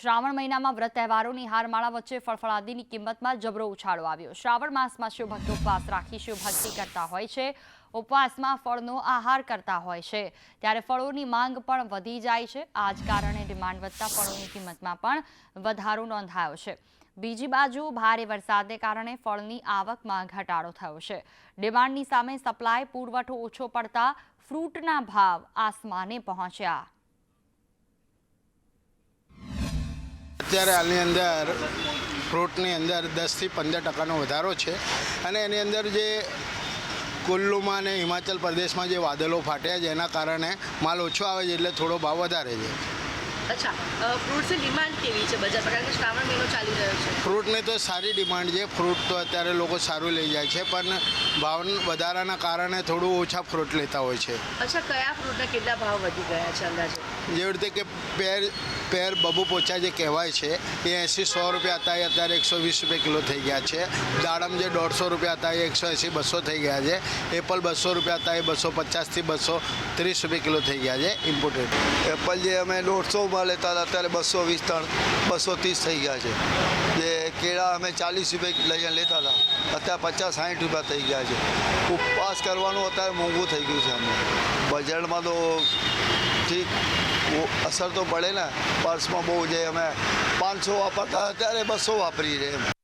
શ્રાવણ મહિનામાં વ્રત તહેવારોની હારમાળા વચ્ચે ફળફળાદીની કિંમતમાં જબરો ઉછાળો આવ્યો. શ્રાવણ માસમાં શિવભક્તો ઉપવાસ રાખી શિવભક્તિ કરતા હોય છે. ઉપવાસમાં ફળનો આહાર કરતા હોય છે. ત્યારે ફળોની માંગ પણ વધી જાય છે. આ જ કારણે ડિમાન્ડ વધતા ફળોની કિંમતમાં પણ વધારો નોંધાયો છે. બીજી બાજુ ભારે વરસાદને કારણે ફળની આવકમાં ઘટાડો થયો છે. ડિમાન્ડની સામે સપ્લાય પુરવઠો ઓછો પડતા ફ્રૂટના ભાવ આસમાને પહોંચ્યા. અત્યારે હાલની અંદર ફ્રૂટની અંદર દસથી પંદર ટકાનો વધારો છે. અને એની અંદર જે કુલ્લુમાં અને હિમાચલ પ્રદેશમાં જે વાદળો ફાટ્યા છે, એના કારણે માલ ઓછો આવે છે, એટલે થોડો ભાવ વધારે છે. અચ્છા ફ્રૂટ્સની ડિમાન્ડ કેવી છે બજારમાં કારણ કે શ્રાવણ મહિનો ચાલી રહ્યો છે. ફ્રૂટની તો સારી ડિમાન્ડ છે. ફ્રૂટ તો અત્યારે લોકો સારું લઈ જાય છે પણ ભાવ વધારાના કારણે થોડું ઓછા ફ્રૂટ લેતા હોય છે. અચ્છા કયા ફ્રૂટના કેટલા ભાવ વધી ગયા છે અંદાજે? જેવી રીતે કે પેર પેર બબુ પોચા જે કહેવાય છે એ એંસી સો રૂપિયા હતા એ અત્યારે એકસો વીસ રૂપિયા કિલો થઈ ગયા છે. દાડમ જે દોઢસો રૂપિયા હતા એ એકસો એંસી બસો થઈ ગયા છે. એપલ બસો રૂપિયા હતા એ બસો પચાસથી બસો ત્રીસ રૂપિયા કિલો થઈ ગયા છે ઇમ્પોર્ટેડ એપલ જે અમે દોઢસોમાં લેતા હતા, અત્યારે બસો વીસ ત્રણ, બસો ત્રીસ થઈ ગયા છે. જે કેળા અમે ચાલીસ રૂપિયા લઈને લેતા હતા, અત્યારે પચાસ સાઠ રૂપિયા થઈ ગયા છે. ઉપવાસ કરવાનું અત્યારે મોંઘું થઈ ગયું છે અમને. બજેટમાં તો ઠીક અસર તો પડે ને. પર્સમાં બહુ જે અમે પાંચસો વાપરતા અત્યારે બસો વાપરીએ છીએ એમ.